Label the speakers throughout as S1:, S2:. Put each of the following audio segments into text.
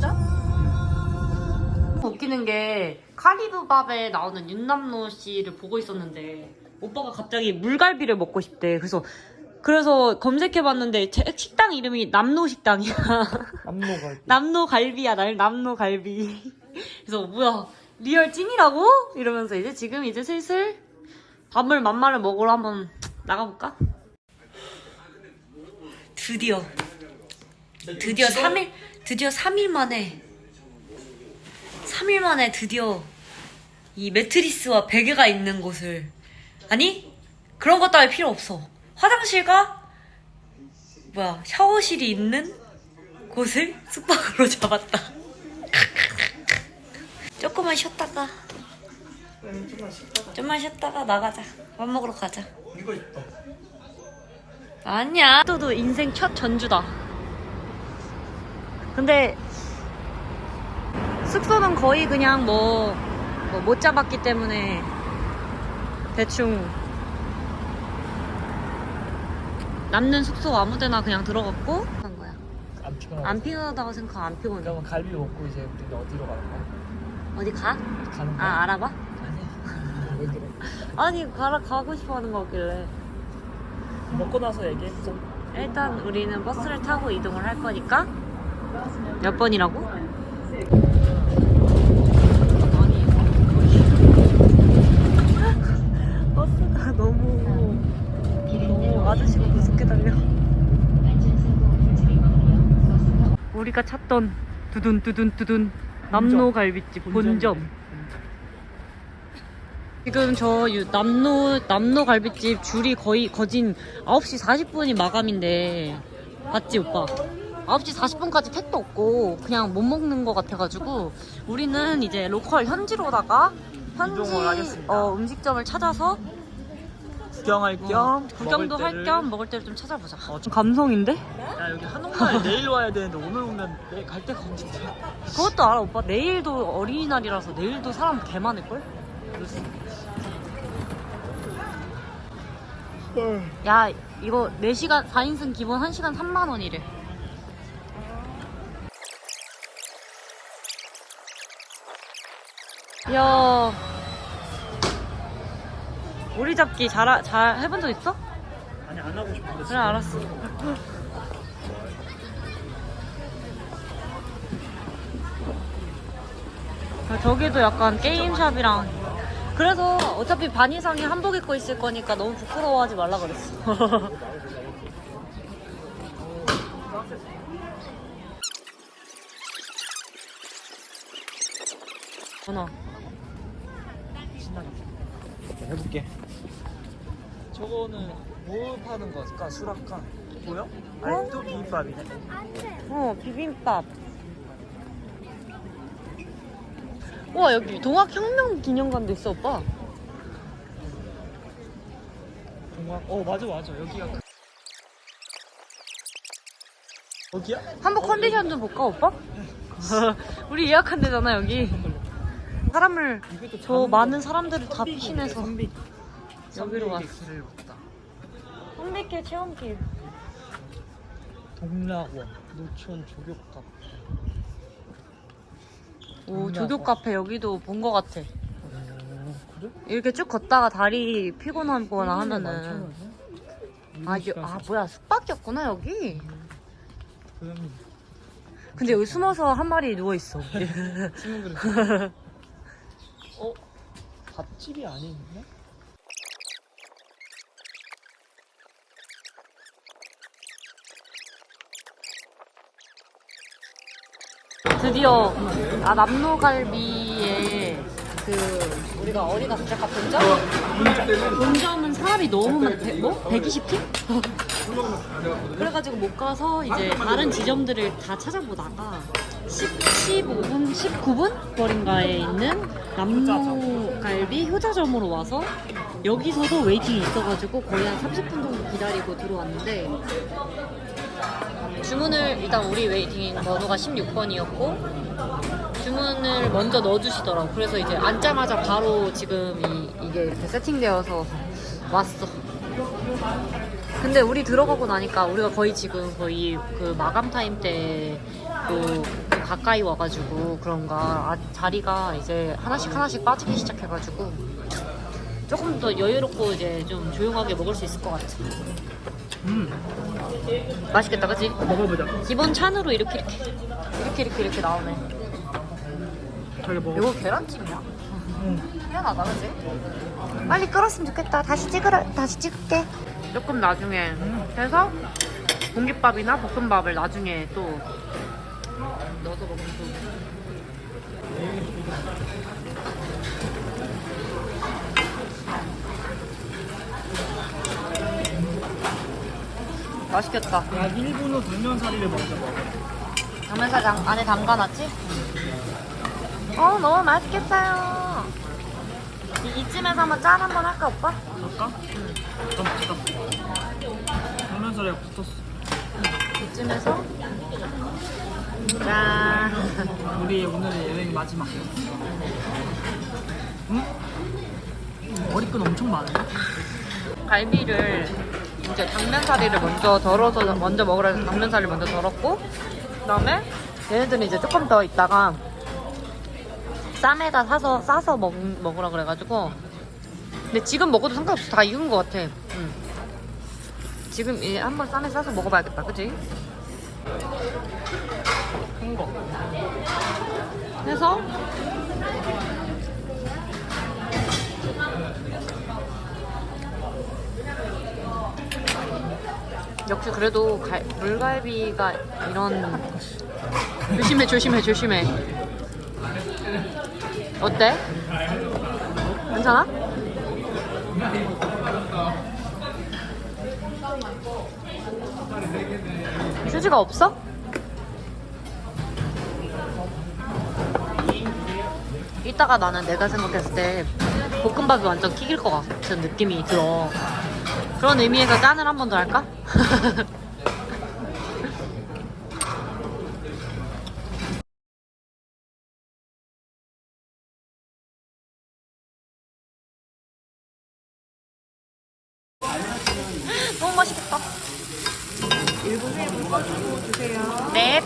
S1: 진짜? 웃기는 게 카리브밥에 나오는 윤남노 씨를 보고 있었는데 오빠가 갑자기 물갈비를 먹고 싶대. 그래서 그래서 검색해봤는데 제 식당 이름이 남노 식당이야.
S2: 남노가
S1: 남노 갈비야, 날 남노 갈비. 그래서 뭐야 리얼 찐이라고? 이러면서 이제 지금 이제 슬슬 밥을 만마를 먹으러 한번 나가볼까? 드디어 드디어 3일 드디어 3일 만에 3일 만에 드디어 이 매트리스와 베개가 있는 곳을 아니 그런 것 따위 필요 없어 화장실과 뭐야 샤워실이 있는 곳을 숙박으로 잡았다 조금만 쉬었다가 좀만 쉬었다가 나가자 밥 먹으러 가자
S2: 이거 있다.
S1: 아니야. 또도 인생 첫 전주다. 근데 숙소는 거의 그냥 뭐못 잡았기 때문에 대충 남는 숙소 아무데나 그냥 들어갔고 한 거야.
S2: 안 피곤하다.
S1: 안 피곤하다고 생각 안 피곤해.
S2: 그러면 갈비 먹고 이제 우리는 어디로 가는 거야?
S1: 어디 가?
S2: 가는 거야?
S1: 아 알아봐?
S2: 아니. 왜 그래?
S1: 아니 가라 가고 싶어 하는 거 같길래.
S2: 먹고 나서 얘기했어.
S1: 일단 우리는 버스를 타고 이동을 할 거니까 몇 번이라고? 버스가 너무 너무 아저씨가 무섭게 달려. 우리가 찾던 두둔 두둔 두둔 남노 갈비집 본점 지금 저 유- 남노 남노 갈비집 줄이 거의 거진 9시 40분이 마감인데. 맞지 오빠? 9시 40분까지 택도 없고 그냥 못 먹는 것 같아가지고 우리는 이제 로컬 현지로다가 현지
S2: 이동을 하겠습니다.
S1: 어, 음식점을 찾아서
S2: 구경할
S1: 어,
S2: 겸
S1: 구경도
S2: 먹을
S1: 할
S2: 때를-
S1: 겸 먹을 때를 좀 찾아보자.
S2: 어,
S1: 좀 감성인데?
S2: 야 여기 한옥마을 내일 와야 되는데 오늘 오면 내일 갈 데가 없는데.
S1: 그것도 알아 오빠. 내일도 어린이날이라서 내일도 사람 개 많을걸? 야 이거 4시간 4인승 기본 1시간 3만 원이래 야 오리 잡기 잘, 하- 잘 해본 적 있어?
S2: 아니 안 하고 싶은데.
S1: 그래 알았어 아, 저기도 약간 게임샵이랑 그래서 어차피 반 이상이 한복 입고 있을 거니까 너무 부끄러워하지 말라 그랬어 전화.
S2: 해볼게. 저거는 뭐 파는 거까 수락관 보여? 아니 또 비빔밥이네.
S1: 어 비빔밥 와 여기 동학혁명 기념관도 있어 오빠
S2: 동학. 어 맞아 맞아 여기가. 그... 여기야?
S1: 한복 컨디션 좀 볼까 오빠? 우리 예약한 데잖아 여기 사람을 저 많은 사람들을 다 피신해서. 여기로 왔어.
S2: 길을 걷다.
S1: 홍대길 체험길
S2: 동락원 노천 조교값.
S1: 오 조교 카페 여기도 본 거 같아
S2: 어, 그래?
S1: 이렇게 쭉 걷다가 다리 피곤하거나 하면은 아, 여, 아 뭐야 숙박이었구나 여기
S2: 그럼
S1: 근데 여기 숨어서 한 마리 누워 있어
S2: 친구 그래. 어? 밥집이 아니네?
S1: 드디어 아 남노갈비에 그 우리가 어디 가서 잠깐 본점? 본점은 사람이 너무 많 백- 뭐? 120팀? 그래가지고 못 가서 이제 다른 지점들을 다 찾아보다가 10, 15분, 19분 거리인가에 있는 남노갈비 효자점으로 와서 여기서도 웨이팅이 있어가지고 거의 한 30분 정도 기다리고 들어왔는데 주문을 일단 우리 웨이팅 번호가 16번이었고 주문을 먼저 넣어주시더라고. 그래서 이제 앉자마자 바로 지금 이, 이게 이렇게 세팅되어서 왔어. 근데 우리 들어가고 나니까 우리가 거의 지금 거의 그 마감 타임 때그 가까이 와가지고 그런가 아, 자리가 이제 하나씩 하나씩 빠지기 시작해가지고 조금 더 여유롭고 이제 좀 조용하게 먹을 수 있을 것 같아.
S2: 음
S1: 맛있겠다, 그치?
S2: 먹어보자
S1: 기본 찬으로 이렇게 이렇게 이렇게 이렇게 이렇게 나오네.
S2: 저기 먹어
S1: 이거 계란찜이야?
S2: 응.
S1: 희한하다, 그치? 빨리 끓었으면 좋겠다. 다시 찍으라, 다시 찍을게. 조금 나중에 해서 공깃밥이나 볶음밥을 나중에 또 넣어서 먹으면 좋은데. 맛있겠다.
S2: 야 일본 후 불면사리를 먼저 먹어
S1: 당면사장 안에 담가놨지? 어 너무 맛있겠어요. 이, 이쯤에서 한번 짠 한번 할까 오빠?
S2: 할까? 응좀 맛있다 불면사리가 붙었어
S1: 이쯤에서 짠.
S2: 우리 오늘의 여행 마지막 응? 머리끈 엄청 많은데?
S1: 갈비를 이제 당면사리를 먼저 덜어서 먼저 먹으라 해서 당면사리를 먼저 덜었고 그다음에 얘네들은 이제 조금 더 있다가 쌈에다 사서 싸서 먹, 먹으라 그래가지고 근데 지금 먹어도 상관없어 다 익은 것 같아 응. 지금 이 한번 쌈에 싸서 먹어봐야겠다 그치?
S2: 큰거
S1: 해서 역시 그래도 갈- 물갈비가 이런 조심해 조심해 조심해 어때? 괜찮아? 휴지가 없어? 이따가 나는 내가 생각했을 때 볶음밥이 완전 킥일 것 같은 느낌이 들어. 그런 의미에서 짠을 한 번 더 할까? 너무 맛있겠다. 네.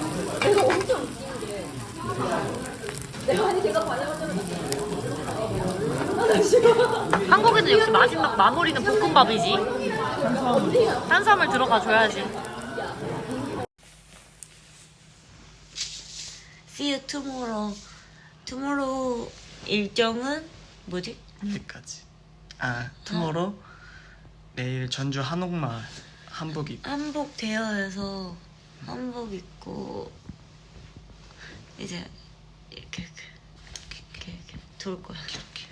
S1: 한국에는 역시 마지막 마무리는 볶음밥이지. 탄수화물 들어가 줘야지. See you tomorrow. tomorrow 일정은 뭐지?
S3: 여기까지. 아, 투모로 내일 전주 한옥마을 한복 입고
S1: 한복 대여해서 한복 입고 이제 이렇게 이렇게 이렇게, 이렇게 돌 거야.
S3: 이렇게.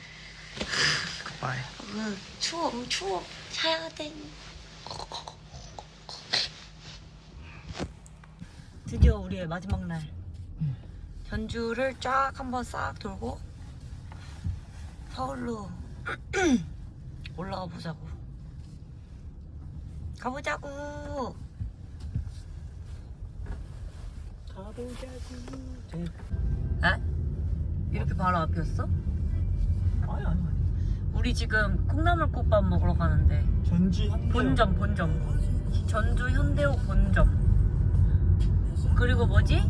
S3: 굿바이.
S1: 그 추워, 음, 추워. 자야 돼. 드디어 우리의 마지막 날. 전주를 쫙 한번 싹 돌고 서울로 올라가 보자고. 가보자고. 에? 이렇게 바로 앞이었어?
S2: 아니 아니 아니
S1: 우리 지금 콩나물국밥 먹으러 가는데.
S2: 전주 현대
S1: 본점 본점. 전주 현대옥 본점. 그리고 뭐지?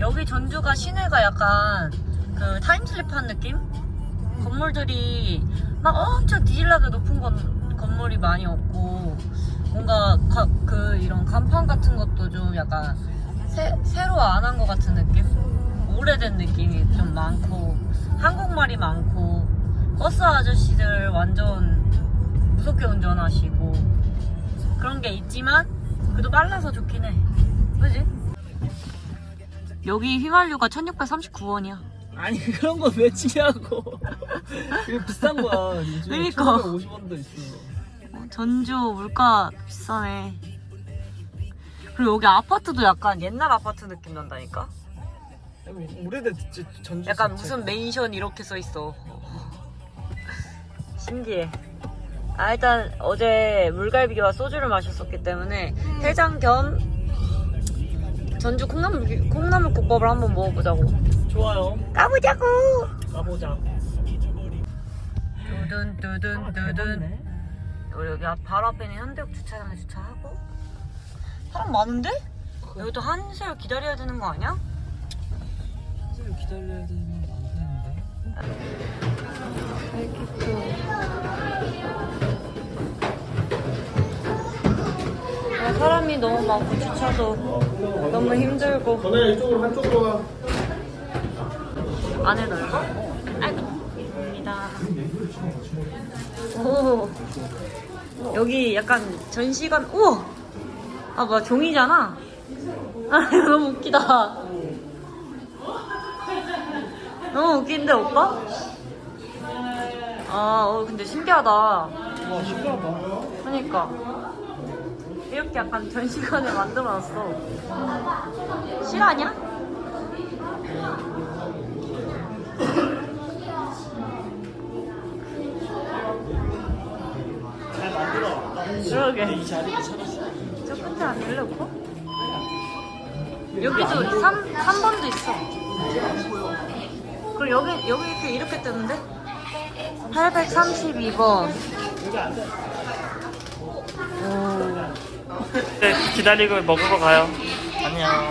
S1: 여기 전주가 시내가 약간 그 타임슬립 한 느낌? 건물들이 막 엄청 뒤질나게 높은 건, 건물이 많이 없고 뭔가 가- 그 이런 간판 같은 것도 좀 약간 새, 새로 안 한 것 같은 느낌? 오래된 느낌이 좀 많고 한국말이 많고 버스 아저씨들 완전 무섭게 운전하시고 그런 게 있지만 그래도 빨라서 좋긴 해. 그지? 여기 휘발유가 1639원이야.
S2: 아니 그런 거 왜 치냐고. 이게 비싼 거야. 요즘
S1: 그러니까.
S2: 50원도 있어.
S1: 전주 물가 비싸네. 그리고 여기 아파트도 약간 옛날 아파트 느낌 난다니까?
S2: 오래된 전주
S1: 약간
S2: 자체가.
S1: 무슨 맨션 이렇게 써 있어 신기해. 아 일단 어제 물갈비와 소주를 마셨었기 때문에 해장 겸 전주 콩나물 콩나물 국밥을 한번 먹어보자고.
S2: 좋아요.
S1: 가보자고!
S2: 가보자
S1: 두둔 두둔 두둔. 우리 여기 앞- 바로 앞에 있는 현대역 주차장에 주차하고. 사람 많은데? 여기도 한시를 기다려야 되는 거 아니야?
S2: 기다려야 되는데.
S1: 아, 사람이 너무 많고 주차도 너무 힘들고.
S3: 전에 이쪽으로 한쪽으로 가.
S1: 안에 넓어? 아이고 입니다. 오. 여기 약간 전시관 우와! 아 뭐야 종이잖아? 아 너무 웃기다 너무 웃긴데 오빠? 아 어, 근데 신기하다
S2: 와 신기하다.
S1: 그러니까 이렇게 약간 전시관을 만들어놨어 실화냐?
S2: 잘 만들어.
S1: 그러게
S2: 이 자리를 찾았어.
S1: 저 끝에 아닐래 오빠? 여기도 3, 3번도 있어 그럼 여기 여기 이렇게 이렇게 뜨는데? 832번
S2: 여기 앉아.
S1: 오
S2: 네, 기다리고 먹으러 가요. 안녕.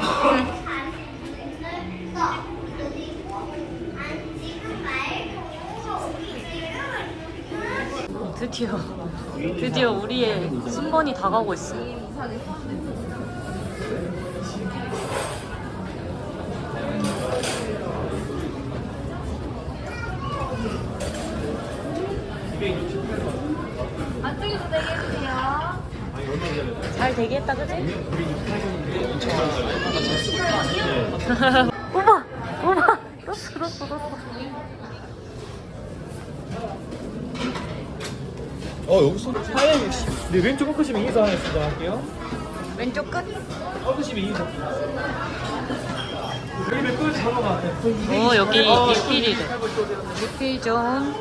S1: 드디어 드디어 우리의 순번이 다가오고 있어 잘 되겠다 그지? 오빠 오빠 떴어 떴어 떴어
S3: 어 여기서?
S2: 사장님, 네 왼쪽 꺾으시면 이기서 하나 시작할게요.
S1: 왼쪽 끝?
S2: 꺾으시면 이기서. 여기 몇 분이 잡은 것 같아.
S1: 오 여기 리필이래 리필 존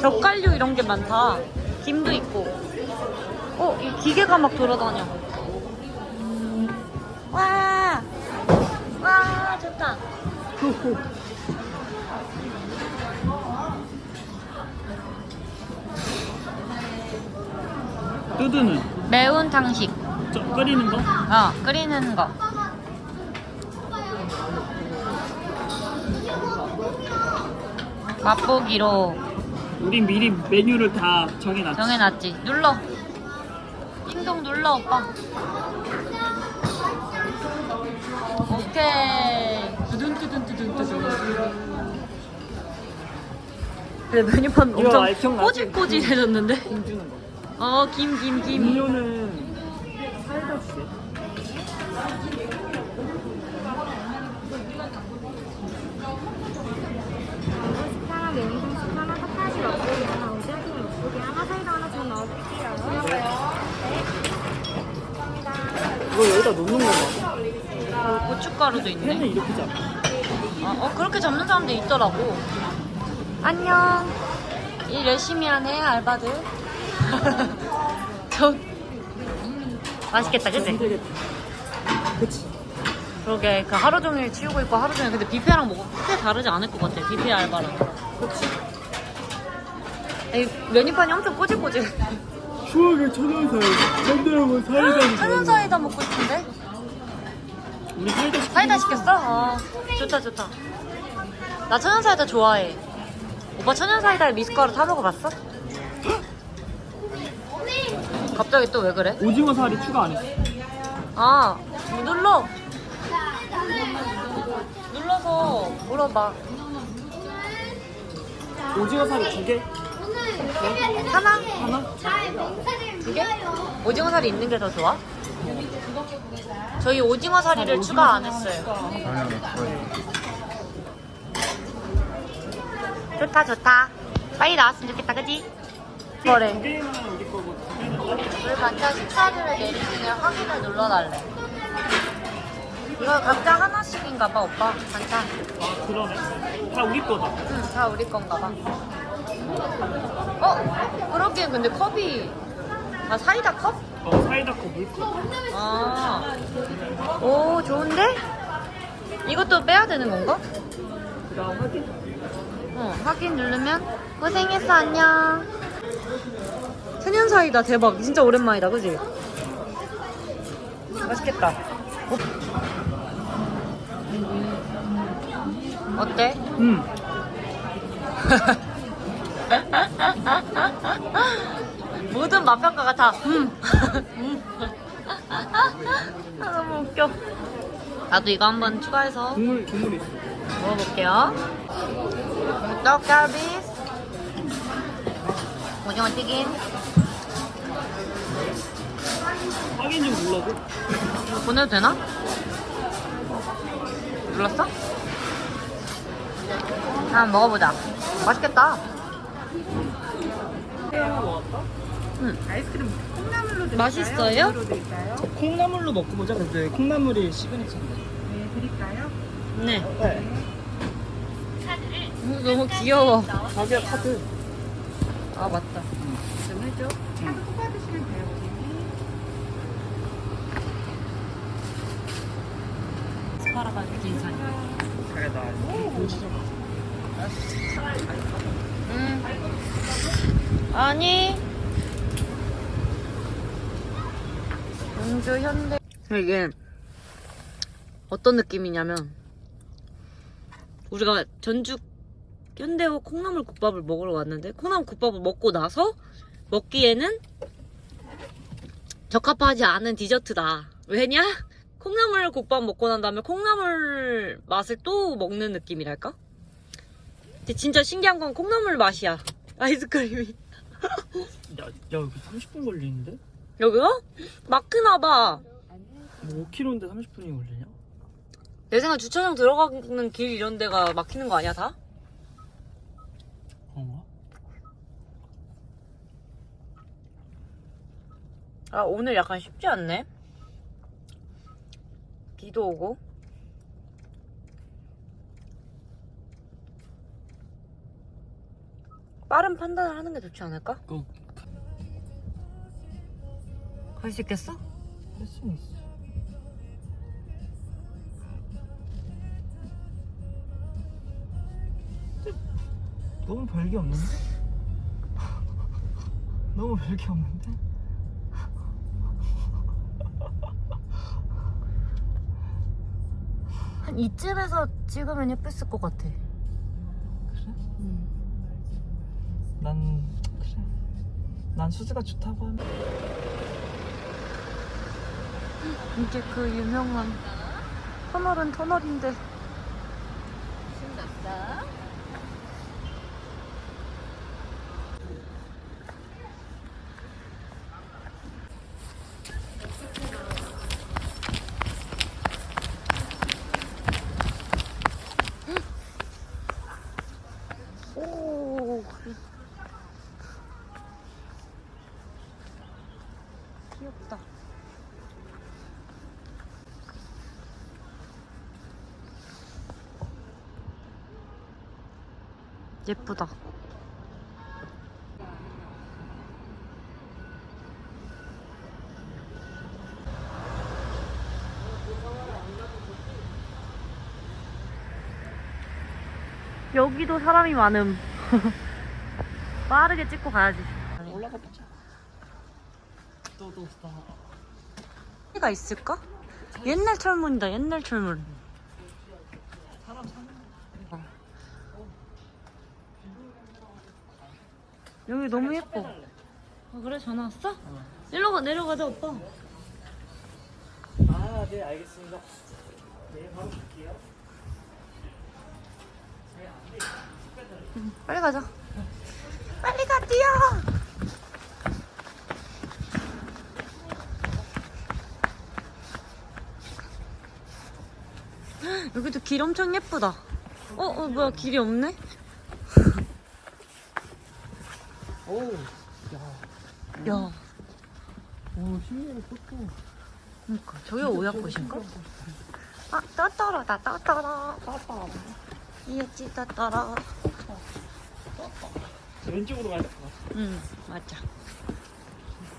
S1: 젓갈류 이런 게 많다. 김도 있고. 어? 이 기계가 막 돌아다녀. 와! 와 좋다.
S2: 뚜드는?
S1: 매운 탕식.
S2: 저 끓이는 거?
S1: 어 끓이는 거. 맛보기로
S2: 우린 미리 메뉴를 다 정해놨지.
S1: 정해놨지 눌러 띵동 눌러 오빠 오케이 두둔 두둔 두둔 두둔 그래 메뉴판
S2: 이거
S1: 엄청
S2: 알- 기억나지?
S1: 꼬질꼬질해졌는데
S2: 김 주는 거.
S1: 어 김 김 김
S2: 음료는 사이다 주세.
S4: 하나 냉동식 하나 핫하시 맛보기 하나 오시아기 맛보기 하나 사이다 하나 좀 넣어드릴게요.
S2: 이거 여기다 거 봐.
S1: 고춧가루도
S2: 팬을
S1: 있네
S2: 이렇게 잡아.
S1: 어, 어, 그렇게 잡는 사람도 있더라고 안녕 일 열심히 하네 알바들 저 맛있겠다 그치?
S2: 힘들겠다. 그치.
S1: 그러게 그 하루 종일 치우고 있고 하루 종일 근데 뷔페랑 뭐가 크게 다르지 않을 것 같아 뷔페 알바랑
S2: 그치.
S1: 이 메뉴판이 엄청 꼬질꼬질
S2: 추억의 천연사이. 밴드하고 사이다.
S1: 천연 사이다 먹고 싶은데
S2: 우리 사이다.
S1: 사이다 시켰어? 아 좋다 좋다 나 천연 사이다 좋아해 오빠 천연 사이다에 미숫가루 타 먹어봤어? 갑자기 또 왜 그래?
S2: 오징어 살이 추가 안 했어.
S1: 아 눌러 눌러서 물어봐
S2: 오징어 살이 두 개?
S1: 하나?
S2: 하나?
S1: 두 개? 오징어 살이 있는 게 더 좋아? 저희 오징어 사리를 추가 안 했어요. 좋다 좋다. 빨리 나왔으면 좋겠다, 그지?
S2: 두
S1: 그래.
S2: 개는 우리 거고 두 개는
S1: 우리 반찬 식사를 내리시면 확인을 눌러달래. 이거 각자 하나씩인가 봐, 오빠. 반찬.
S2: 아 그러네. 다 우리 거다.
S1: 응, 다 우리 건가 봐. 어? 그러기엔 근데 컵이 아 사이다 컵?
S2: 어 사이다 거 물컵.
S1: 아. 오, 좋은데? 이것도 빼야 되는 건가?
S2: 그다음 확인.
S1: 어, 확인 누르면 고생했어, 안녕. 천연 사이다 대박. 진짜 오랜만이다, 그지? 맛있겠다. 어? 어때?
S2: 음.
S1: 모든 맛평가가 다 음. 음. 아, 너무 웃겨. 나도 이거 한번 추가해서
S2: 국물 국물이 있어.
S1: 먹어볼게요. 떡갈비, 오징어 튀김.
S2: 확인 좀 눌러도.
S1: 이거 보내도 되나? 눌렀어? 한번 먹어보자. 맛있겠다.
S5: 아이스크림 콩나물로 드릴까요?
S1: 맛있어요?
S5: 우유로 드릴까요?
S2: 콩나물로 먹고 보자. 근데 콩나물이 시그니처인데.
S5: 네, 드릴까요?
S1: 네.
S2: 네.
S1: 음, 너무 귀여워.
S2: 자기야 카드.
S1: 아, 맞다.
S5: 좀 해줘. 카드 뽑아주시면 돼요, 고객님.
S1: 스파라가 인사해.
S2: 자기야 나김
S1: 응. 아니. 연주 현대. 이게 어떤 느낌이냐면 우리가 전주 현대호 콩나물 국밥을 먹으러 왔는데 콩나물 국밥을 먹고 나서 먹기에는 적합하지 않은 디저트다. 왜냐? 콩나물 국밥 먹고 난 다음에 콩나물 맛을 또 먹는 느낌이랄까? 근데 진짜 신기한 건 콩나물 맛이야. 아이스크림이.
S2: 야, 야 여기 30분 걸리는데?
S1: 여기요? 막히나봐.
S2: 뭐 5km인데 30분이 걸리냐?
S1: 내 생각 주차장 들어가는 길 이런 데가 막히는 거 아니야, 다?
S2: 그런가?
S1: 아, 오늘 약간 쉽지 않네. 비도 오고. 빠른 판단을 하는 게 좋지 않을까?
S2: 그
S1: 갈 수 있겠어?
S2: 할 수는 있어. 너무 별게 없는데? 너무 별게 없는데?
S1: 한 이쯤에서 찍으면 예뻤을 것 같아.
S2: 난 그래. 난 수즈가 좋다고 하면
S1: 이게 그 유명한 터널은 터널인데. 오. 귀엽다. 예쁘다. 여기도 사람이 많음. 빠르게 찍고 가야지.
S2: 올라가 보자. 또또 스타.
S1: 가 있을까? 옛날 철문이다. 옛날 철문.
S2: 사람 사는
S1: 어. 여기 너무 예뻐. 아, 그래 전화 왔어? 일로 가 내려가자 오빠.
S2: 아, 네, 알겠습니다. 네, 바로 갈게요.
S1: 빨리 가자. 빨리 가 뛰어. 여기도 길 엄청 예쁘다. 어, 어 뭐야 길이 없네?
S2: 오, 야,
S1: 야,
S2: 오, 신기해, 또.
S1: 그러니까 저기 오약꽃인가? 아, 따따라다 따따라.
S2: 따따.
S1: 이었지 따따라.
S2: 왼쪽으로 가야 될것 같아.
S1: 응, 맞아.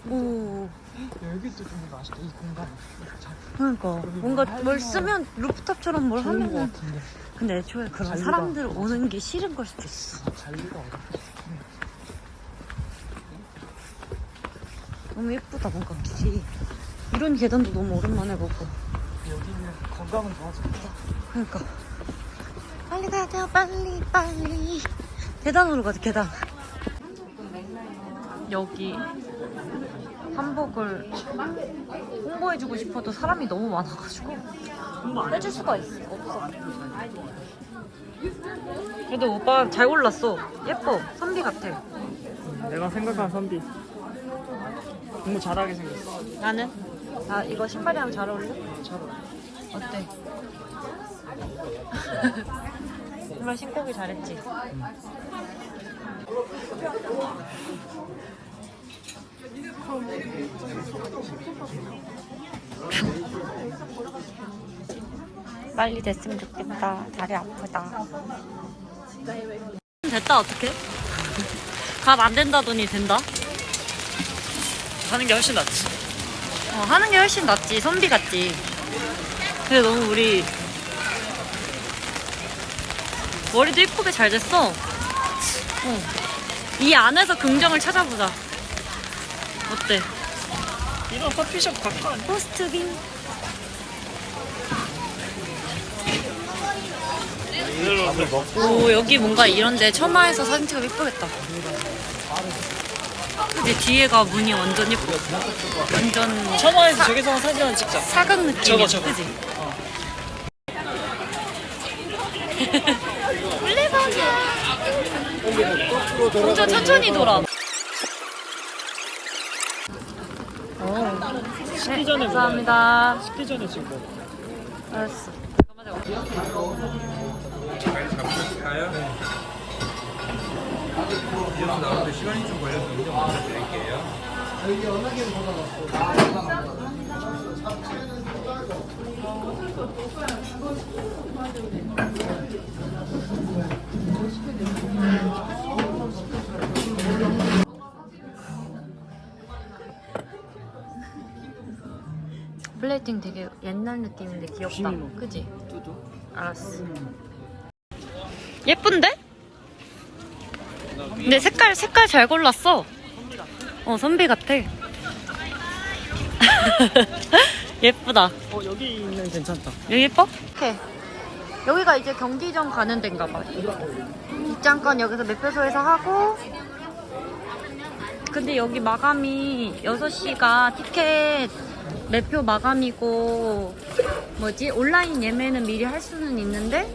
S1: 오,
S2: 여기도 좀 맛있다, 이 공간. 잘
S1: 그러니까 뭔가 뭘 쓰면 루프탑처럼 뭘
S2: 좋은 것
S1: 하면은.
S2: 같은데.
S1: 근데 애초에 그런
S2: 자유가
S1: 사람들 오는 게 싫은 걸 수도 있어.
S2: 관리가 어렵다.
S1: 너무 예쁘다 뭔가 길이. 이런 계단도 너무 오랜만에 보고.
S2: 여기는 건강은 좋아지겠다.
S1: 그러니까 빨리 돼요, 빨리, 빨리. 계단으로 가자, 계단. 여기 한복을 홍보해주고 싶어도 사람이 너무 많아가지고 해줄 수가 있어, 없어. 그래도 오빠 잘 골랐어. 예뻐. 선비 같아.
S2: 내가 생각한 선비. 너무 잘하게 생겼어.
S1: 나는? 아, 이거 신발이랑 잘 어울려?
S2: 잘 어울려.
S1: 어때? 신발 신고 오기 잘했지? 빨리 됐으면 좋겠다. 다리 아프다. 됐다 어떡해? 밥안 된다더니 된다?
S2: 하는 게 훨씬 낫지.
S1: 어, 하는 게 훨씬 낫지. 선비 같지. 근데 너무 우리 머리도 이쁘게 잘 됐어. 어. 이 안에서 긍정을 찾아보자. 어때?
S2: 이런 커피숍 각각
S1: 포스트빈.
S3: 밥을 먹고
S1: 오 여기 뭔가 이런데 처마에서 사진 찍으면 이쁘겠다. 그지 뒤에가 문이 완전 예뻐. 완전
S2: 천화에서 저기서 사진 하나 찍자.
S1: 사각 느낌.
S2: 저거, 저거.
S1: 그지?
S2: 어.
S1: 엄청 천천히 돌아. 어.
S2: 식기 전에
S1: 감사합니다.
S2: 식기 전에 찍고.
S1: 알았어. 잠깐만 잠깐만.
S3: 이어서 나오는데 시간이 좀 걸려서 운영 먼저 드릴게요.
S1: 플레이팅 되게 옛날 느낌인데 귀엽다. 그지? 알았어. 예쁜데? 근데 색깔 색깔 잘 골랐어. 어 선비 같아. 예쁘다.
S2: 어 여기 있는 괜찮다.
S1: 여기 예뻐? 오케이. 여기가 이제 경기장 가는 데인가 봐. 입장권 여기서 매표소에서 하고 근데 여기 마감이 6시가 티켓 매표 마감이고 뭐지? 온라인 예매는 미리 할 수는 있는데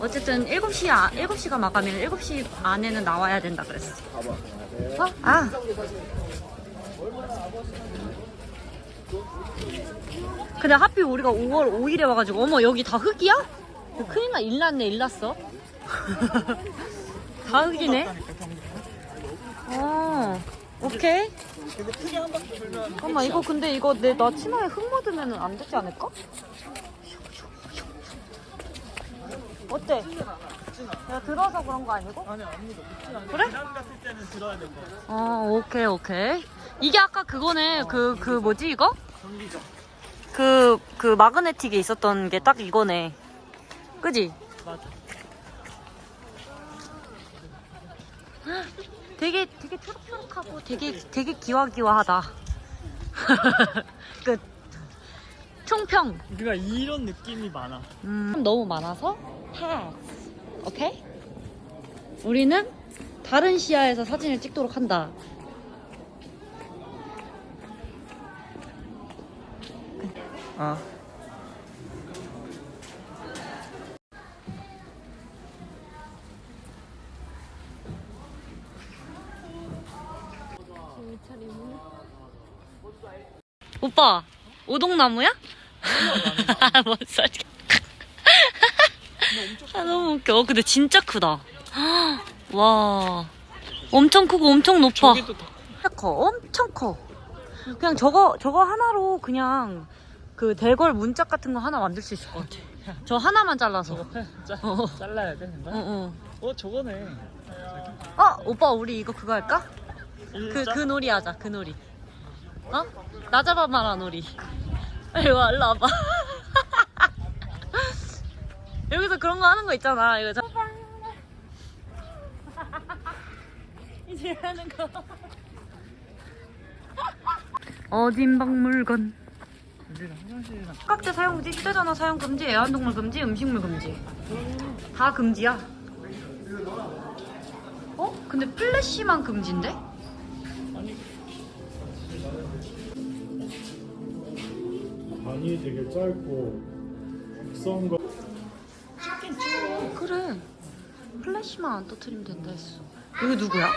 S1: 어쨌든 7시 아, 7시가 마감이라 7시 안에는 나와야 된다 그랬어. 어? 아. 근데 하필 우리가 5월 5일에 와가지고 어머 여기 다 흙이야? 큰일 나 일났네 일났어 다 흙이네 어 오케이 잠깐만 이거 근데 이거 내 나 치마에 흙 묻으면 안 되지 않을까? 어때? 내가 들어서 그런 거 아니고?
S2: 아니 아무도 묻진 않아.
S1: 그래?
S2: 계단 갔을 때는 들어야 될 거.
S1: 어 오케이 오케이 이게 아까 그거네 그 그 뭐지 이거?
S2: 경기장.
S1: 그그 마그네틱에 있었던 게 딱 이거네 그지?
S2: 맞아.
S1: 되게 되게 초록초록하고 되게 되게 기와기와하다. 끝. 총평.
S2: 우리가 이런 느낌이 많아.
S1: 음, 너무 많아서 패스. 오케이? 우리는 다른 시야에서 사진을 찍도록 한다.
S2: 아.
S1: 오빠, 오동나무야? 뭔 소리야? 아, 너무 웃겨. 어, 근데 진짜 크다. 와. 엄청 크고 엄청 높아.
S2: 저기도 다
S1: 진짜 커. 엄청 커. 그냥 저거, 저거 하나로 그냥 그 대걸 문짝 같은 거 하나 만들 수 있을 것 같아. 저 하나만 잘라서.
S2: 짜,
S1: 어.
S2: 잘라야 돼 된다.
S1: 어, 어.
S2: 어 저거네.
S1: 어, 오빠, 우리 이거 그거 할까? 그,
S2: 일자?
S1: 그 놀이 하자, 그 놀이. 어? 나 잡아봐라, 놀이. 이리 와, 일로 와봐. 여기서 그런 거 하는 거 있잖아. 이거 잡... 이제 하는 거. 어딘 박물관. 각자 사용 금지, 휴대전화 사용 금지, 애완동물 금지, 음식물 금지. 다 금지야. 어? 근데 플래시만 금지인데?
S6: 간이 되게 짧고 썬 거.
S1: 그래. 플래시만 안 터트리면 된다 했어. 여기 누구야?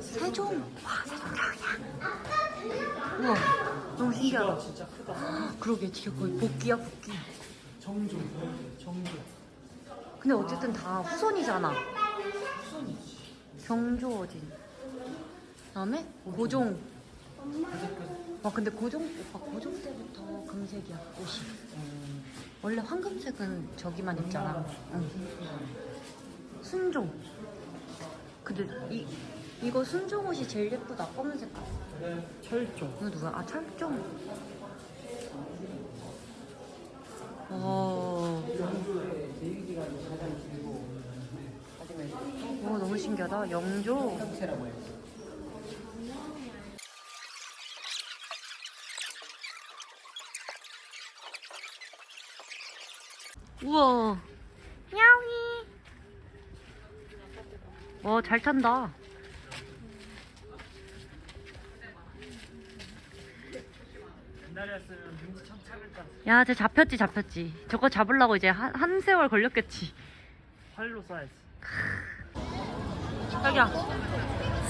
S1: 세종. 와, 세종이야. 우와, 너무 신기하다.
S2: 진짜 크다.
S1: 그러게, 뒤에 거의 복귀야, 복귀.
S2: 정조. 정조.
S1: 근데 어쨌든 다 후손이잖아. 경조어진. 그다음에 고종. 와 근데 고종 오빠 고종 때부터 금색이야 옷이. 원래 황금색은 저기만 입잖아. 응. 순종. 근데 이 이거 순종 옷이 제일 예쁘다 검은색.
S2: 철조.
S1: 이거 누구야? 아 철종. 어. 오 너무 신기하다. 영조. 우와. 야옹이. 와, 잘 탄다. 야, 쟤 잡혔지, 잡혔지. 저거 잡으려고 이제 한, 한 세월 걸렸겠지.
S2: 활로 쏴야지.
S1: 자기야.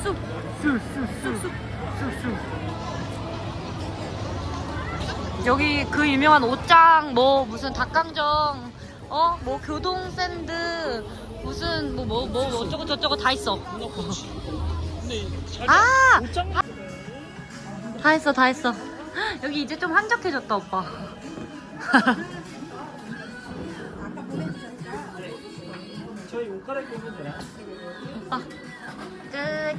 S1: 쑥, 쑥, 쑥, 쑥, 쑥, 쑥, 쑥. 여기 그 유명한 옷장, 뭐, 무슨 닭강정, 어, 뭐, 교동 샌드, 무슨, 뭐, 뭐, 뭐, 어쩌고 저쩌고 다 있어. 아!
S2: 옷장
S1: 다 했어, 다 했어. 여기 이제 좀 한적해졌다, 오빠.
S2: 저희 옷 갈아입고 오면 되나?
S1: 오빠. 끝.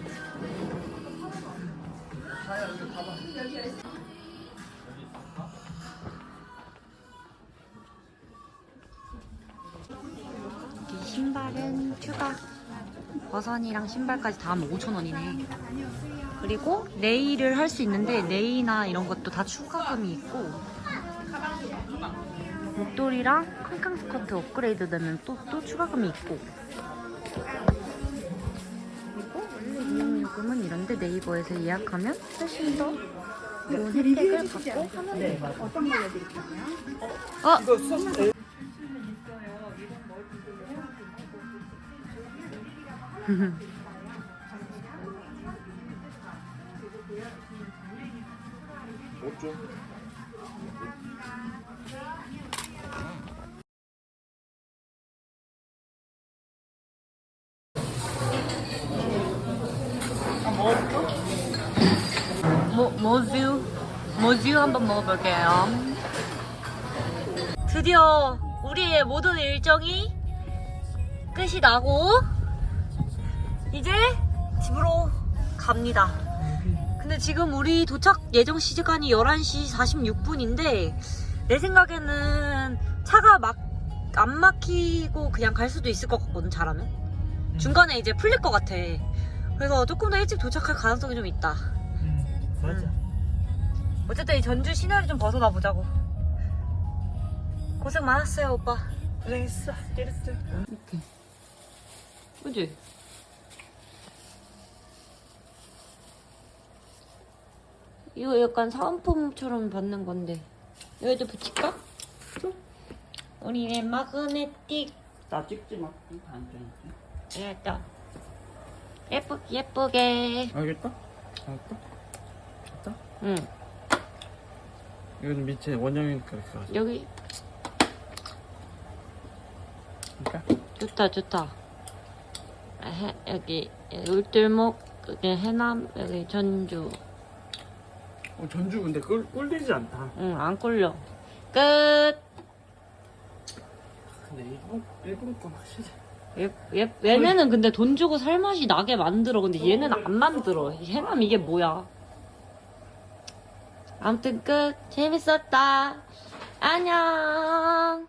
S1: 추가. 버선이랑 신발까지 다 하면 5,000원이네. 그리고 네일을 할 수 있는데 네이나 이런 것도 다 추가금이 있고 목도리랑 캉캉 스커트 업그레이드 되면 또, 또 추가금이 있고 그리고 원래 이용요금은 이런데 네이버에서 예약하면 훨씬 더 좋은 혜택을 받고.
S5: 어떤 걸 해드릴까요?
S1: 어?
S2: 이거 수업
S1: 모즈 모즈 한번 먹어볼게요. 드디어 우리의 모든 일정이 끝이 나고 이제 집으로 갑니다. 근데 지금 우리 도착 예정 시간이 11시 46분인데 내 생각에는 차가 막 안 막히고 그냥 갈 수도 있을 것 같거든 잘하면 중간에 이제 풀릴 것 같아 그래서 조금 더 일찍 도착할 가능성이 좀 있다
S2: 음, 맞아.
S1: 어쨌든 이 전주 시내를 좀 벗어나 보자고. 고생 많았어요, 오빠.
S2: 고생했어. 때렸어.
S1: 이렇게. 그지? 이거 약간 사은품처럼 받는 건데. 여기도 붙일까? 우리의 마그네틱.
S2: 나 찍지 마. 안 돼.
S1: 알았다. 예쁘, 예쁘게.
S2: 알겠다. 알겠다. 됐다.
S1: 응.
S2: 이거는 밑에 원형이니까 이렇게 하자.
S1: 여기.
S2: 그러니까
S1: 좋다 좋다 아, 해, 여기 울들목 여기 해남 여기 전주
S2: 어, 전주 근데 꿀 꿀리지 않다.
S1: 응안 꼴려. 끝.
S2: 근데 일본 일본 건 확실히.
S1: 얘, 얘, 얘네는 근데 돈 주고 살 맛이 나게 만들어. 근데 얘는 안 만들어. 해남 이게 뭐야? 아무튼 끝. 재밌었다. 안녕